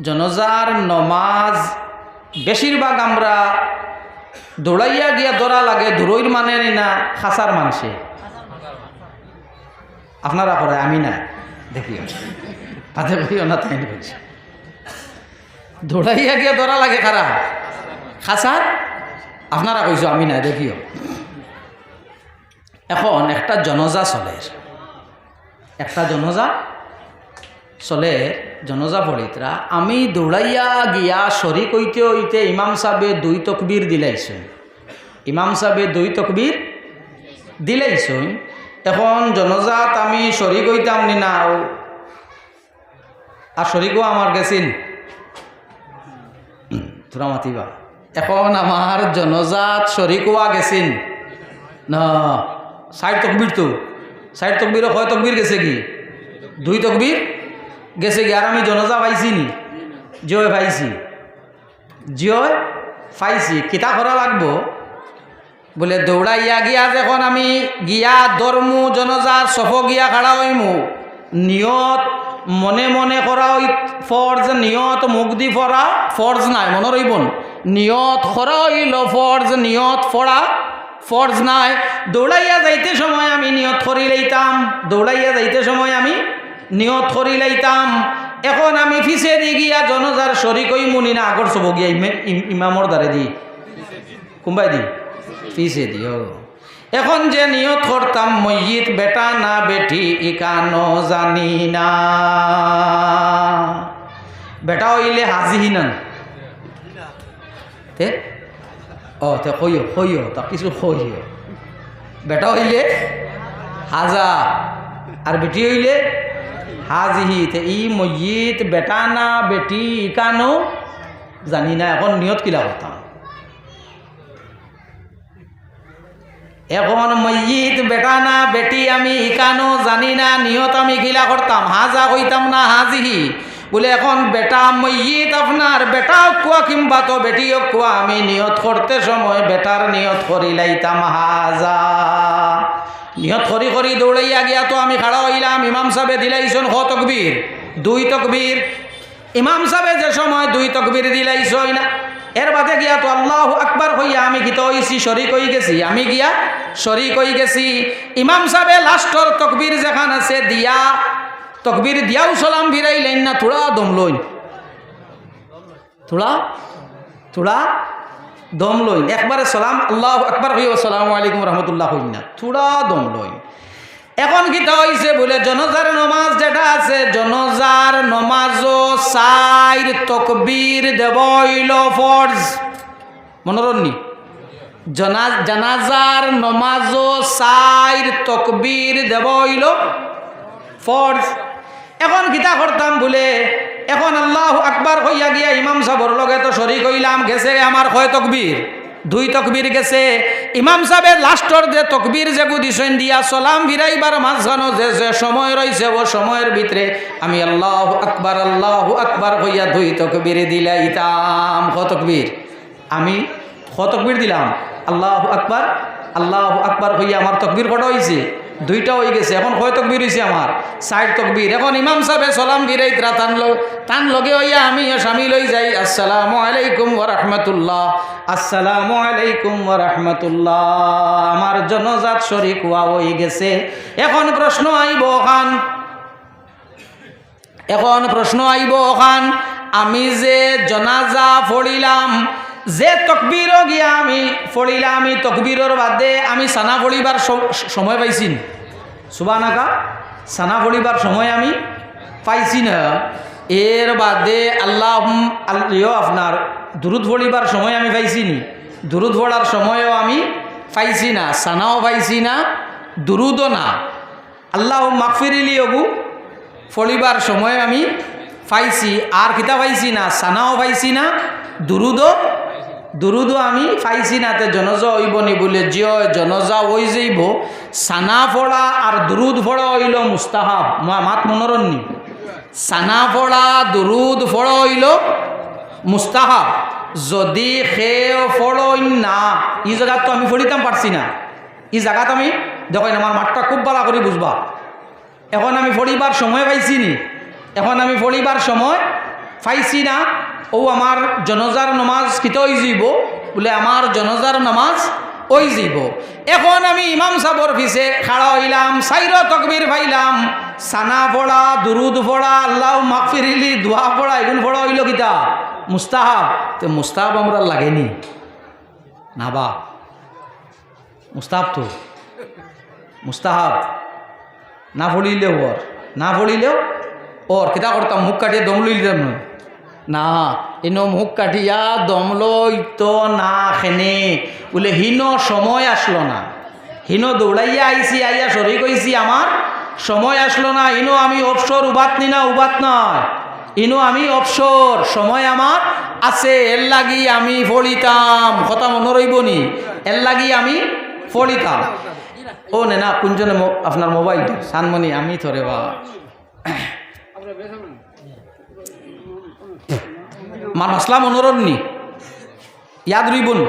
জনজার নমাজ বেশিরভাগ আমরা দৌড়াইয়া গিয়া দৌড়া লাগে দূরইর মানে না, খাসার মানসে। আপনারা করে আমি না, দেখিও। তাতে কইও না, তাই বলছি দৌড়াইয়া গিয়া দৌড়া লাগে খারা খাসার? আপনারা কইছো, আমি না, দেখিও। এখন একটা জনজা চলে। একটা জনজা চলে জনজা পড়িতরা আমি দৌড়াইয়া গিয়া শরিক হইতে হইতে ইমাম সাহেবে দুই তকবীর দিলাইছেন। ইমাম সাহেবে দুই তকবীর দিলাইছেন। এখন জনজাত আমি শরিক হইতাম নি না আর শরিকও আমার তোরা মাতিবা। এখন আমার জনজাত শরিকওয়া গেছিন না ষাট তকবির তো ষাট তকবির হয় তকবির গেছে কি? দুই তকবির গেছে আর আমি জনজা পাইছি নি। জিয় পাইছি। জিয় পাইছি। কিতা করা লাগবো? বলে দৌড়াইয়া গিয়া যখন আমি গিয়া দরমু জনজার সফ গিয়া খাড়া হইমু নিয়ত মনে মনে করা ওই ফর্জ নিয়ত মুখ দি ফরা ফর্জ নাই মনে রইবন নিয়ত করা হইল ফর্জ নিয়ত ফরা ফর্জ নাই। দৌড়াইয়া যাইতে সময় আমি নিয়ত করি লইতাম। দৌড়াইয়া যাইতে সময় আমি নিয়ত করি লইতাম। এখন আমি ফিসে দি গিয়া জনজার শরিক হই মুনি না আগর সব গিয়া ইমে- ইম- ইমামর দ্বারে দি। কুম্বাই দি? ফিসে দিও এখন যে নিয়ত করতাম মসজিদ বেটা না বেটি, ইকানো জানি না। বেটা হইলে হাজিহি নান তে? ও তে কইও কইও তা কিছু কইও বেটা হইলে হাজা, আর বেটি হইলে হাজিহি তে ই বেটা না বেটি ইকানো জানি না, এখন নিয়ত কিলা করতাম এখন মসজিদ বেটা না বেটি আমি ইকানো জানি না, নিয়ত আমি গিলা করতাম, হাজা কইতাম না হাজিহি। বলে এখন বেটা মসজিদ আপনার বেটা কুয়া কিংবা তো বেটি কুয়া আমি নিয়ত করতে সময় বেটার নিয়ত করি লাইতাম হাজা। নিয়ত করি করি দৌড়াইয়া গিয়া তো আমি খাড়া হইলাম। ইমাম সাহেবে দিলাইছন হ তকবীর। দুই তকবীর। ইমাম সাহেবে যে সময় দুই তকবীর দিলাইছ না, এর বাদে গিয়া তো আল্লাহ আকবার হইয়া আমি গীত হইছি, শরিক হই গেছি। আমি গিয়া শরিক হই গেছি। ইমাম সাহেবে লাস্টর তকবীর যেখান আছে দিয়া, তকবীর দিয়াও সালাম ভিরাইলেন না, থোড়া দম লইন। থোড়া থোড়া দম লইন। একবারে সালাম, আল্লাহ একবার হইও সালাম আলাইকুম রহমতুল্লাহ হইন না। থোড়া দম লইন। এখন কিতা হইছে বলে, জনজার নমাজ যেটা আছে, জনজার নমাজও সাইর তকবীর দেব হইল ফর্জ মনোরণনি জনা, জানাজার নমাজও সাইর তকবীর দেব হইল ফর্জ। এখন গীতা করতাম বলে এখন আল্লাহ আকবার হইয়া গিয়া ইমাম সাহর লগে তো শরিক হইলাম, গেছে আমার হয় তকবীর? দুই তকবীর গেছে। ইমাম সাহেবের লাস্টর যে তকবীর যে গুদিসেন দিয়া সলাম ভিরাইবার মাঝখানো যে যে সময় রয়েছে ও সময়ের ভিতরে আমি আল্লাহ আকবার আল্লাহ আকবার হইয়া দুই তকবীর দিলাইতাম। ক তকবীর? আমি ক তকবীর দিলাম? আল্লাহ আকবার আল্লাহ আকবার হইয়া আমার তকবীর কটা হয়েছে দুইটা হয়ে গেছে। এখন কয় তকবীর হয়েছে আমার? সাইড তকবীর। এখন ইমাম সাহেবে সলাম ভিরাইতরা তান লো তান লগে হইয়া আমি স্বামী হয়ে যাই। আসসালামু আলাইকুম রাহমাতুল্লাহ। আসসালামু আলাইকুম রাহমাতুল্লাহ। আমার জনজাত শরিক হওয়া হয়ে গেছে। এখন প্রশ্ন আইব, খান। এখন প্রশ্ন আইব ওখান আমি যে জনাজা ফড়িলাম যে তকবীরও গিয়া আমি ফড়িলাম আমি তকবীরের বাদে আমি সানা ফড়িবার সময় পাইছি সুবা নাকা সানা ফড়িবার সময় আমি পাইছি না এর বাদে আল্লাহ আপনার, দুরুদ ফড়িবার সময় আমি পাইছি নি দুরুদ ফড়ার সময়ও আমি পাইছি না সানাও পাইছি না দুরুদও না। আল্লাহ মাকফিরিলি অবু ফলিবার সময় আমি পাইছি। আর কিতা পাইছি না সানাও পাইছি না দুরুদও দুরুদও আমি পাইছি না তে জনজা হইব নি বলে জিও জনজা ওই যাইব। সানা ফড়া আর দুরুদ ফড়া হইল মুস্তাহাব। মাত মনোরণনি সানা ফড়া দুরুদ ফড়া হইল মুস্তাহাব। যদি খেয়ে ফড়ই না ই জায়গাত তো আমি ফড়িতাম পারছি না। ই জায়গাত আমি দেখেন আমার মাঠটা খুব ভালো করে বুঝবা এখন আমি ফড়িবার সময় পাইছি নি। এখন আমি ফড়িবার সময় ফাইছি না ও আমার জনজার নমাজ কিত ওই যাইব বলে, আমার জনজার নমাজ ওই যাইব এখন আমি ইমাম সাবর ফিসে খাড়া হইলাম, সাইর তকবির ভাইলাম সানা পড়া, দুরুদ পড়া, আল্লাহ মাকফিরিলি দোয়া পড়া, এগুন পড়া হইল কিতা? মুস্তাহাব। তো মুস্তাহাব আমরা লাগেনি। না বা। মুস্তাহাব তো। মুস্তাহাব। না পড়িলেও ওর। না পড়িলেও ওর। কিতা করতাম? মুখ কাটিয়ে দম লইলাম না। না, এনো মুখ কাটিয়া দম লই তো না খেনে। বলে, হীন সময় আসলো না। হিন দৌড়াইয়া আইছি, আইয়া সরি কইছি আমার সময় আসলো না। ইনো আমি অবসর উবাত নি না উবাত নয় ইনো আমি অবসর সময় আমার আছে। এর লাগি আমি ফলিতাম। কথা মনে রইব নি। এর লাগি আমি ফলিতাম। ও নে না কোনজনে আপনার মোবাইল সানমণি আমি থরে বা। মার মাসলা ইয়াদ রইবন।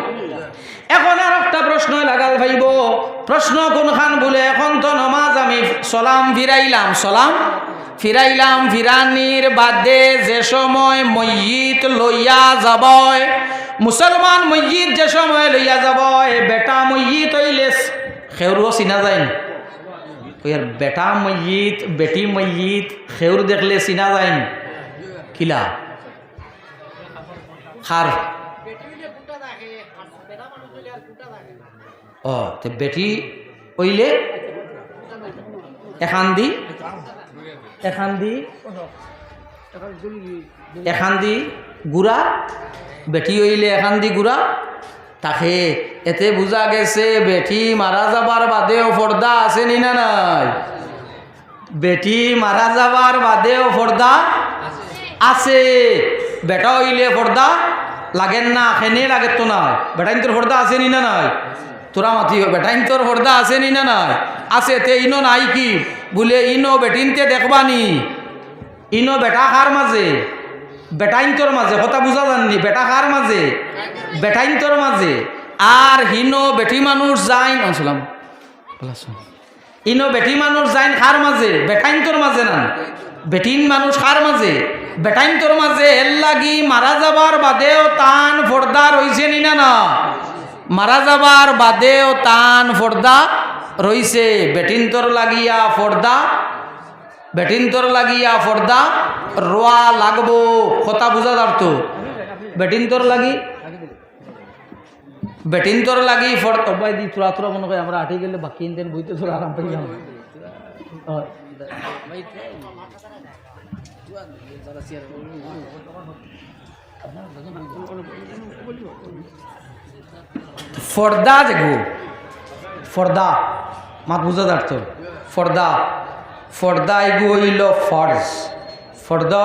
এখন আর একটা প্রশ্ন লাগাল ভাইব। প্রশ্ন কোনখান বলে, এখন তো নমাজ আমি সলাম ফিরাইলাম সলাম ফিরাইলাম, ফিরানির বাদে যে সময় মসজিদ লইয়া যাব মুসলমান মসজিদ যে সময় লইয়া যাব বেটা মসজিদ হইলে খেউরও চিনা যায় না। বেটা মসজিদ বেটি মসজিদ খেউর দেখলে চিনা যায় কিলা? খার ও, তে বেটি ওইলে এখান দি। এখান দি। এখান দি গুড়া। বেটি হইলে এখান দি গুড়া। তাকে এতে বুঝা গেছে বেটি মারা যাবার বাদেও পর্দা আছে নি না নাই? বেটি মারা যাবার বাদেও পর্দা আছে বেটা হইলে পর্দা লাগেন না খেনে লাগে তো নাই বেটাইন তোর পর্দা আছে নি না নাই তোরা মাতি বেটাইন তোর পর্দা আছে নি না নাই আছে তে ইনো নাই কি বলে ইনো বেটিনতে দেখবানি ইনো বেটা কার মাঝে বেটাইন তোর মাঝে কথা বুঝা জাননি বেটা কার মাঝে বেটাইন তোর মাঝে আর হিনো বেটি মানুষ যাইন আসলাম ইনো বেটি মানুষ যাইন কার মাঝে বেটাইন তোর মাঝে না বেটিন মানুষ কার মাঝে বেটাইন তোর মাঝে এর লাগি মারা যাবার বাদেও তান ফর্দা রইছে নি না না? মারা যাবার বাদেও তান ফর্দা রইছে। বেটিন তোর লাগিয়া ফর্দা, বেটিন তোর লাগিয়া ফর্দা রোয়া লাগবো। কথা বুঝা যার তো? বেটিন তোর লাগি, বেটিন তোর লাগি ফর তবাই দি তোরা তোরা মনে করে আমরা আঠে গেলে বাকি দিন বইতে আরাম পাই ফর্দা দেখো ফর্দা মাত বুঝা দাঁড়তো ফর্দা ফর্দা এগু হইল ফর্জ। ফর্দা